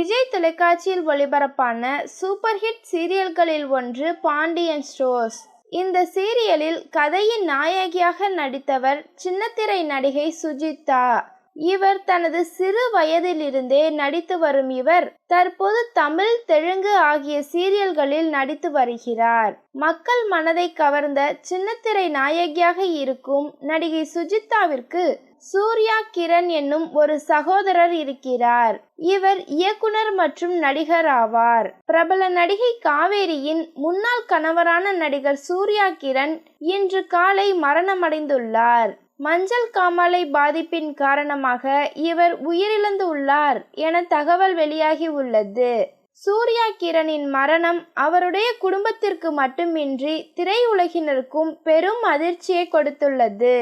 விஜய் தொலைக்காட்சியில் ஒளிபரப்பான super hit சீரியல்களில் ஒன்று பாண்டியன் ஸ்டோர்ஸ். இந்த சீரியலில் கதையின் நாயகியாக நடித்தவர் சின்னத்திரை நடிகை சுஜிதா. இவர் தனது சிறு வயதிலிருந்தே நடித்து வரும் இவர். தற்போது தமிழ் தெலுங்கு ஆகிய சீரியல்களில் நடித்து வருகிறார். மக்கள் மனதை கவர்ந்த சின்னத்திரை நாயகியாக இருக்கும் நடிகை சுஜிதாவிற்கு சூர்யா கிரண் என்னும் ஒரு சகோதரர் இருக்கிறார். இவர் இயக்குனர் மற்றும் நடிகர் ஆவார். பிரபல நடிகை காவேரியின் முன்னாள் கணவரான நடிகர் சூர்யா கிரண் இன்று காலை மரணமடைந்துள்ளார். மஞ்சள் காமாலை பாதிப்பின் காரணமாக இவர் உயிரிழந்து உள்ளார் என தகவல் வெளியாகி உள்ளது. சூர்யா கிரணின் மரணம் அவருடைய குடும்பத்திற்கு மட்டுமின்றி திரையுலகினருக்கும் பெரும் அதிர்ச்சியை கொடுத்துள்ளது.